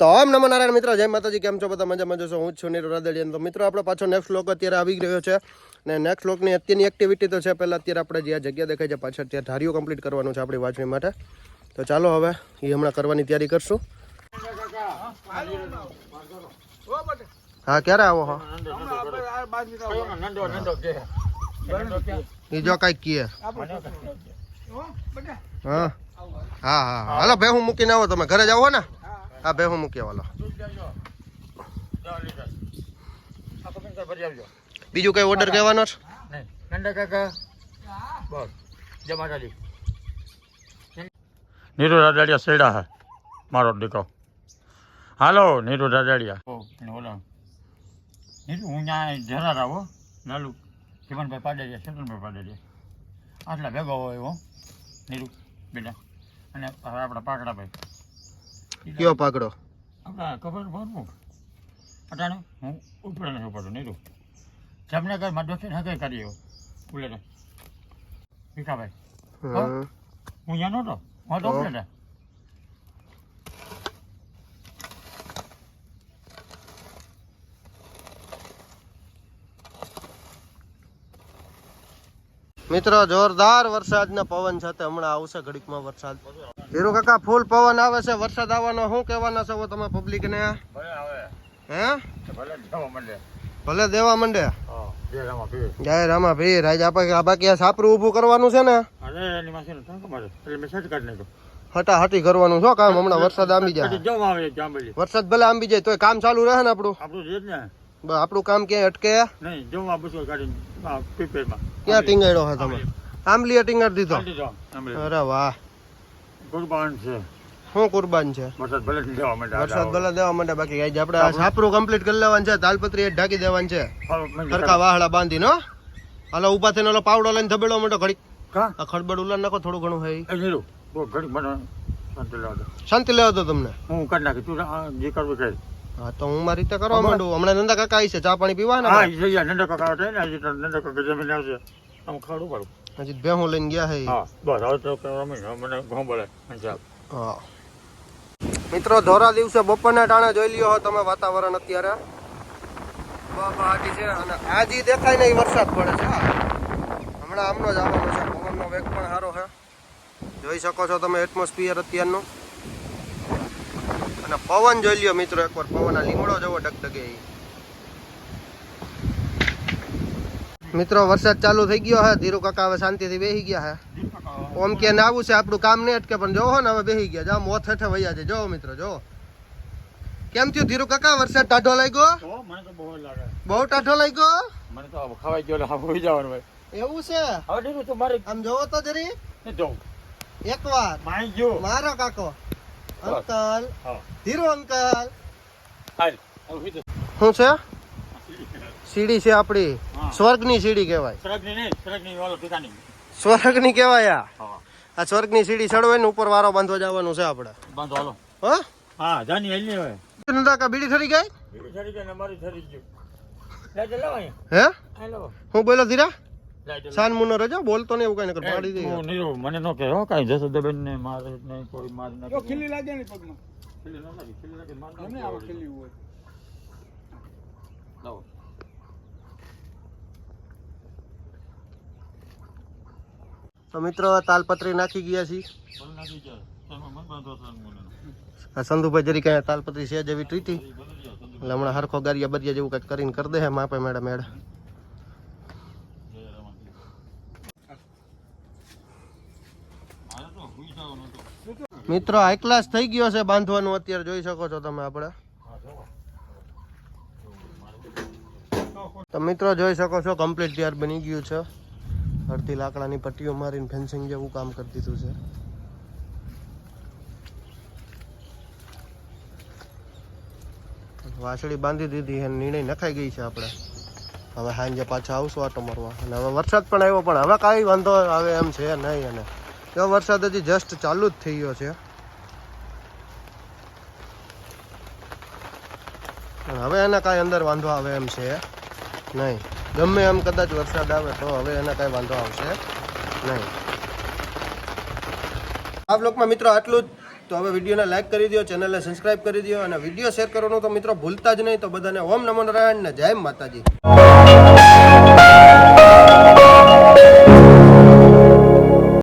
તો આમ નમો નારાયણ મિત્રો, જય માતાજી, કેમ છો બધા? મજામાં જશો હું છું નીરુ રાદડિયાન તો મિત્રો, આપણે પાછો નેક્સ્ટ લોક અત્યારે આવી રહ્યો છે. ને નેક્સ્ટ લોકની અત્યારની એક્ટિવિટી તો છે, પહેલાં અત્યારે આપણે જે આ જગ્યા દેખાય છે, પાછળ ત્યાં ધારીઓ કમ્પ્લીટ કરવાનું છે આપણી વાંચણી માટે. તો ચાલો હવે, એ હમણાં કરવાની તૈયારી કરશું. હા, ક્યારે આવો હો? એ જો કાંઈક કીએ હા. હા હા હાલો ભેહું મૂકીને આવો, તમે ઘરે જાવ ને? હા ભેહું મૂકી વાલો બીજું કઈ ઓર્ડર કહેવાનો છે? નીરુ રાજાડિયા સેડા હે મારો દીકરો. હાલો નીરુ રાજાડિયા. ઓલા. નીરુ હું ત્યાં જરા આવો લાલુ જીવનભાઈ પાડેડિયા ચેતનભાઈ પાડેડિયા આટલા ભેગો હોય હો. નીરુ બેટા. અને હવે આપણા પાકડાભાઈ કયો પાકડો? આપણા ખબર ભરવું અટાણે હું ઉપડે નથી ઉપડતો નીરુ. જામનગરમાં દોસ્તી હકે કરીએ ઉલે ભીખાભાઈ. હું? અહીંયા નહોતો? હું તો? ઉપડે મિત્રો જોરદાર વરસાદના પવન સાથે હમણાં આવશે ઘડીકમાં વરસાદ. હીરો કાકા ફૂલ પવન આવે છે વરસાદ આવવાનો શું કહેવાના છો? તમે પબ્લિક ને? હે? ભલે દેવા માંડે. જય રામા ભીર. આજે આપણે બાકી આ સાપરું ઊભું કરવાનું છે ને? હટા હટી કરવાનું છો કામ હમણાં વરસાદ આંબી જાય. વરસાદ ભલે આંબી જાય તો કામ ચાલુ રહે ને આપણું? આપણું આપણું કામ ક્યાંય અટકે? ક્યાં ટીંગાડ્યો છે તમે આંબલીએ ટીંગાડી દીધો? અરે વાહ. કુરબાન છે. શું કુરબાન છે? વરસાદ ભલે દેવા માંડે વરસાદ ભલે દેવા માંડે બાકી કઈ આપણે આ કમ્પ્લીટ કરી લેવાનું છે તાલપત્રી ઢાંકી દેવાનું છે. સરખા વાહડા બાંધીને નો હાલો ઊભા થઈને ઓલો પાવડો લઈને ધબેડો મોટો ઘડી આ ખડબડ ઉલાર નાખો થોડું ઘણું હોય ઘડી મને શાંતિ લેવા દો શાંતિ લેવા દો તમને. હું કરી નાખી તું જે કરવું કરે હા તો હું મારી રીતે કરવા માંડું. હમણાં નંદા કાકા આવી છે ચા પાણી પીવા ને હા નંદા કાકા આવે ને નંદા કાકા જમીન આવશે. આમ ખાડું પાડું. હજી ભેહું લઈને ગયા છે હા બસ હવે તો રમી મને ઘઉં બળે હા. મિત્રો ધોરા દિવસે બપોરના ટાણે જોઈ લ્યો હો તમે વાતાવરણ અત્યારે. બહાટી છે અને આ દેખાય ને વરસાદ પડે છે હા. હમણાં આમનો જ આવવાનો છે પવનનો વેગ પણ સારો છે. જોઈ શકો છો તમે એટમોસ્ફિયર અત્યારનું. અને પવન જોઈ લ્યો મિત્રો એકવાર પવન આ લીમડો જેવો ડગડગે મિત્રો વરસાદ ચાલુ થઈ ગયો હે. ધીરુ કાકા હવે શાંતિથી બેસી ગયા હે. ઓમ કે આવું છે આપણું કામ નહીં અટકે પણ જોવો ને હવે બેસી ગયા. જાઓ મોત હેઠે વૈયા છે જોવો મિત્રો જોવો કેમ થયું ધીરુ કાકા વરસાદ ટાઢો લાગ્યો? બહુ ટાઢો લાગ્યો? મને તો ખવાઈ ગયો હોઈ જવાનું ભાઈ એવું છે? હવે ધીરુ તો મારે આમ જોવો તો જરી. જોઉં એકવાર. માઈ ગયો. મારો કાકો. અંકલ. ધીરુ અંકલ. હાલ. હું શું છે? સીડી છે આપણી. સ્વર્ગની સીડી કહેવાય. સરગની નહીં ઠેકાની સ્વર્ગની કહેવાય આ? આ સ્વર્ગની સીડી ચડવે ને ઉપર વારો બાંધવા જવાનું છે આપણે. બાંધો હાલો. હા? હા જાની હેલી હવે નંદા કા બીડી ઠરી ગઈ બીડી ઠરી ગઈ ને મારી ઠરી ગયું. લાઈટ લાવો હે? હું બોલો ધીરા? સાન મુનો રજો બોલતો ને એવું કઈ નકર પાડી દે તું નીરુ મને નો કહે હો કાંઈ જસોદાબેન ને મારે ને કોઈ માર નાખી ખીલી લાગે ને પગમાં. ખીલી ન લાગી, ખીલી લાગે, માર એમને નાખી. ખીલી હોય. લાવો. તો મિત્રો તાલપત્રી નાખી ગયા છીએ. આ સંધુભાઈ જરી કઈ તાલપત્રી છે જેવી ટ્રીટી. એટલે હમણાં હરખો ગારિયા બરિયા જેવું કંઈક કરીને કરી દે માપે મેડમ મેડ. મિત્રો હાઈ ક્લાસ થઈ ગયો છે બાંધવાનું અત્યારે જોઈ શકો છો તમે આપણે. હા, તો મિત્રો જોઈ શકો છો કમ્પ્લીટ તૈયાર બની ગયું છે. અડધી લાકડાની પટ્ટીઓ મારીને ફેન્સિંગ જેવું કામ કરી દીધું છે. વાસળી બાંધી દીધી અને નીણે નખાઈ ગઈ છે આપણે. હવે સાંજે પાછા આવશું આટો મારવા. અને હવે વરસાદ પણ આવ્યો, પણ હવે કાંઈ વાંધો આવે એમ છે નહીં અને. જો વરસાદ હજી જસ્ટ ચાલુ જ થઈ ગયો છે. હવે એને કાંઈ અંદર વાંધો આવે એમ છે નહીં. ગમે એમ કદાચ વરસાદ આવે તો હવે એને કાંઈ વાંધો આવશે નહીં. આ બ્લોકમાં મિત્રો આટલું જ. તો હવે વિડીયોને લાઈક કરી દો ચેનલને સબસ્ક્રાઇબ કરી દો અને વીડિયો શેર કરવાનું તો મિત્રો ભૂલતા જ નહીં. તો બધાને ઓમ નમો નારાયણ ને જય માતાજી.